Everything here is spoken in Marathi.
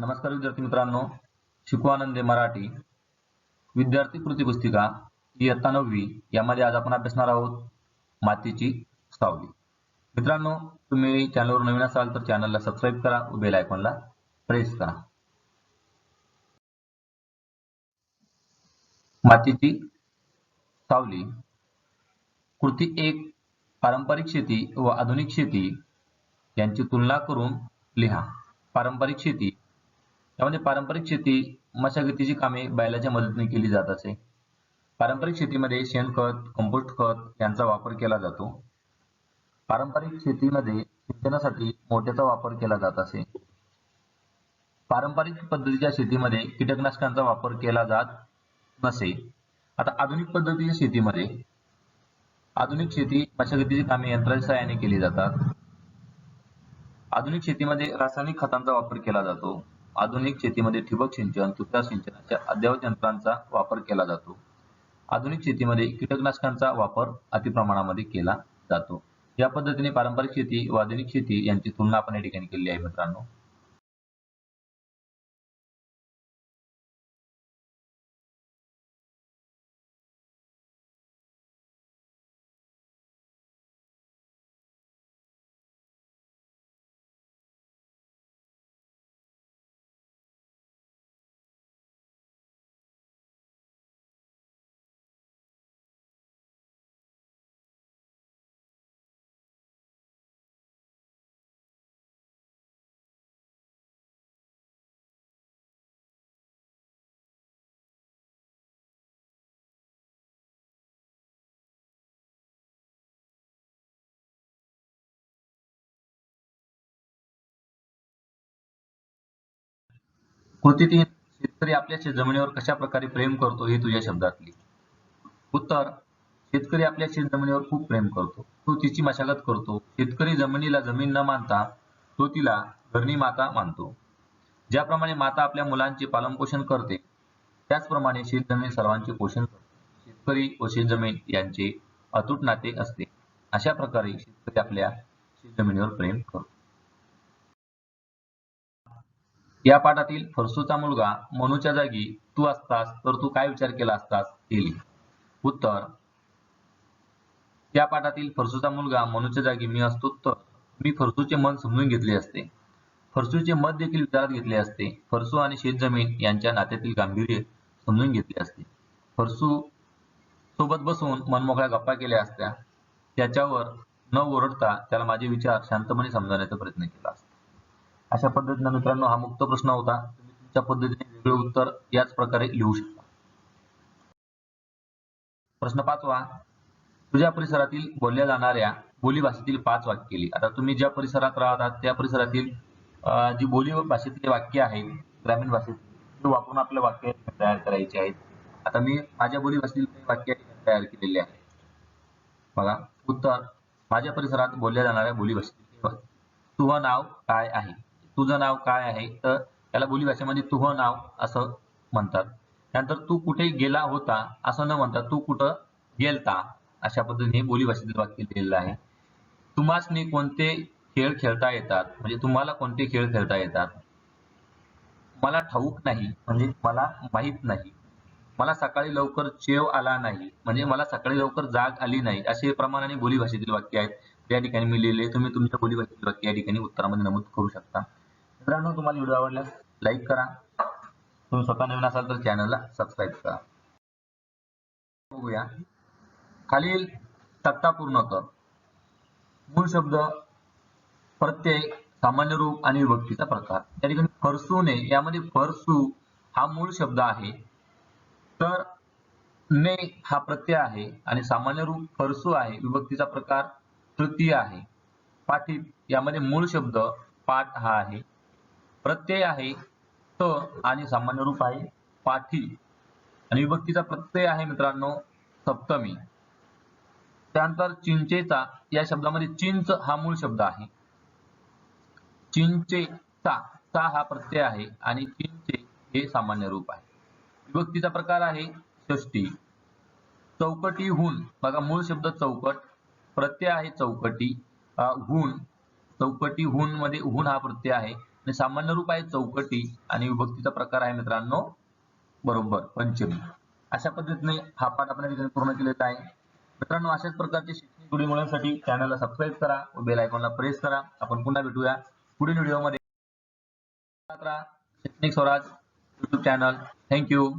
नमस्कार विद्यार्थी मित्रांनो शिकवानंदे मराठी. विद्यार्थी कृती पुस्तिका इयत्ता नववी यामध्ये आज आपण अभ्यासणार आहोत मातीची सावली. मित्रांनो तुम्ही चॅनलवर नवीन असाल तर चॅनलला सबस्क्राईब करा व बेल आयकॉनला प्रेस करा. मातीची सावली. कृती एक पारंपरिक शेती व आधुनिक शेती यांची तुलना करून लिहा. पारंपरिक शेती यामध्ये पारंपरिक शेती मशागतीची कामे बैलाच्या मदतीने केली जात असे. पारंपरिक शेतीमध्ये शेणखत कंपोस्ट खत यांचा वापर केला जातो. पारंपरिक शेतीमध्ये सिंचनासाठी मोठ्याचा वापर केला जात असे. पारंपरिक पद्धतीच्या शेतीमध्ये कीटकनाशकांचा वापर केला जात नसे. आता आधुनिक पद्धतीच्या शेतीमध्ये आधुनिक शेती मशागतीची कामे यंत्राच्या सहाय्याने केली जातात. आधुनिक शेतीमध्ये रासायनिक खतांचा वापर केला जातो. आधुनिक शेतीमध्ये ठिबक सिंचन तुषार सिंचनाच्या अद्ययावत यंत्रांचा वापर केला जातो. आधुनिक शेतीमध्ये कीटकनाशकांचा वापर अतिप्रमाणामध्ये केला जातो. या पद्धतीने पारंपरिक शेती व आधुनिक शेती यांची तुलना आपण या ठिकाणी केली आहे मित्रांनो. कृती शेतकरी आपल्या शेतजमिनीवर कशा प्रकारे प्रेम करतो हे तुझ्या शब्दात लिह उत्तर शेतकरी आपल्या शेतजमिनीवर खूप प्रेम करतो. तो तिची मशागत करतो. शेतकरी जमिनीला जमीन न मानता तो तिला घरणी माता मानतो. ज्याप्रमाणे माता आपल्या मुलांचे पालनपोषण करते त्याचप्रमाणे शेतजमीन सर्वांचे पोषण करते. शेतकरी व शेतजमीन यांचे अतूट नाते असते. अशा प्रकारे शेतकरी आपल्या शेतजमिनीवर प्रेम करतो. या पाठातील फरसूचा मुलगा मनूच्या जागी तू असतास तर तू काय विचार केला असतास? हे लिह. उत्तर या पाठातील फरसूचा मुलगा मनूच्या जागी मी असतो तर मी फरसूचे मन समजून घेतले असते. फरसूचे मत देखील विचारात घेतले असते. फरसू आणि शेतजमीन यांच्या नात्यातील गांभीर्य समजून घेतले असते. फरसू सोबत बसून मनमोकळ्या गप्पा केल्या असत्या. त्याच्यावर न ओरडता त्याला माझे विचार शांतपणे समजवण्याचा प्रयत्न केला असता. अशा पद्धतीने मित्रांनो हा मुक्त प्रश्न होता. तुम्ही तुमच्या पद्धतीने वेगळे उत्तर याच प्रकारे लिहू शकता. प्रश्न पाचवा. तुझ्या परिसरातील बोलल्या जाणाऱ्या बोली भाषेतील पाच वाक्य लिही. आता तुम्ही ज्या परिसरात राहतात त्या परिसरातील जी बोली भाषेतली वाक्य आहेत ग्रामीण भाषेत ते वापरून आपले वाक्य तयार करायचे आहेत. आता मी माझ्या बोली भाषेतील वाक्य तयार केलेले आहे बघा. उत्तर. माझ्या परिसरात बोलल्या जाणाऱ्या बोली भाषेतील तुझं नाव काय आहे? तुझं नाव काय आहे? तर त्याला बोली भाषेमध्ये तुझं नाव असं म्हणतात. त्यानंतर तू कुठे गेला होता असं न म्हणता तू कुठं गेलता? अशा पद्धतीने बोली भाषेतील वाक्य लिहिलेलं आहे. तुम्हासनी कोणते खेळ खेळता येतात? म्हणजे तुम्हाला कोणते खेळ खेळता येतात? मला ठाऊक नाही. म्हणजे मला माहीत नाही. मला सकाळी लवकर चेव आला नाही. म्हणजे मला सकाळी लवकर जाग आली नाही. असे प्रमाणाने बोली भाषेतील वाक्य आहेत. त्या ठिकाणी मी लिहिले. तुम्ही तुमच्या बोली भाषेतील वाक्य या ठिकाणी उत्तरामध्ये नमूद करू शकता. मित्रांनो तुम्हाला व्हिडिओ आवडल्यास लाईक करा. तुम्ही स्वतः नवीन असाल तर चॅनलला सबस्क्राईब करा. बघूया. खालील तक्ता पूर्ण कर मूळ शब्द प्रत्यय सामान्य रूप आणि विभक्तीचा प्रकार. त्या ठिकाणी फरसूने यामध्ये फरसू हा मूळ शब्द आहे. तर ने हा प्रत्यय आहे आणि सामान्य रूप फरसू आहे विभक्तीचा प्रकार तृतीय आहे. पाठीत यामध्ये मूळ शब्द पाठ हा आहे. प्रत्यय आहे त आणि सामान्य रूप आहे पाठी आणि विभक्तीचा प्रत्यय आहे मित्रांनो सप्तमी. त्यानंतर चिंचेचा या शब्दामध्ये चिंच हा मूळ शब्द आहे. चिंचेचा चा हा प्रत्यय आहे आणि चिंचे हे सामान्य रूप आहे. विभक्तीचा प्रकार आहे षष्टी. चौकटीहून बघा मूळ शब्द चौकट प्रत्यय आहे चौकटी हुन हून. चौकटीहून मध्ये हून हा प्रत्यय आहे. सामान्य रूप आहे चौकटी आणि विभक्तीचा प्रकार आहे मित्रांनो बरोबर पंचमी. अशा पद्धतीने हा पाठ आपण ठिकाणी पूर्ण केलेला आहे. मित्रांनो अशाच प्रकारचे शैक्षणिक व्हिडिओ मिळवण्यासाठी चॅनलला सबस्क्राईब करा व बेल आयकॉनला प्रेस करा. आपण पुन्हा भेटूया पुढील व्हिडिओमध्ये शैक्षणिक स्वराज युट्यूब चॅनल थँक्यू